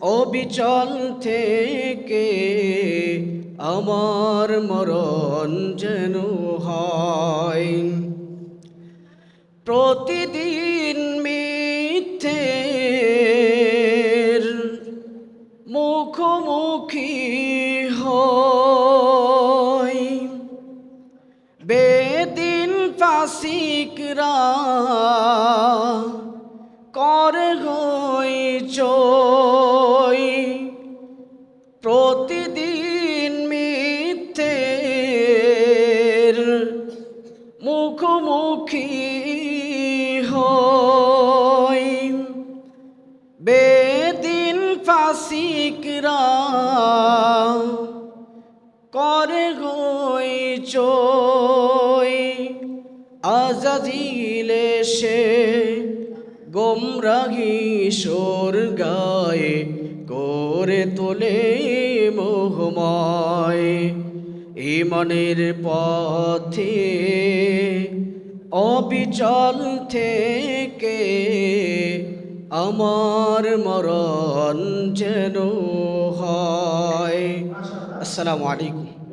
অবিচল থেকে আমার মরণ যেন হয়। প্রতিদিন মিথ্যে মুখোমুখি হই। বেদিন ফাসিকরা প্রতিদিন মিথ্যে মুখোমুখি হই। বেদিন ফাসিকরা করে হই চই। আজাদিলে সে গোমরাহি সোর গায়ে করে তোলে মোহময় ইমনের পথে। অবিচল থেকে আমার মরণ যেন হয়। আসসালামু আলাইকুম।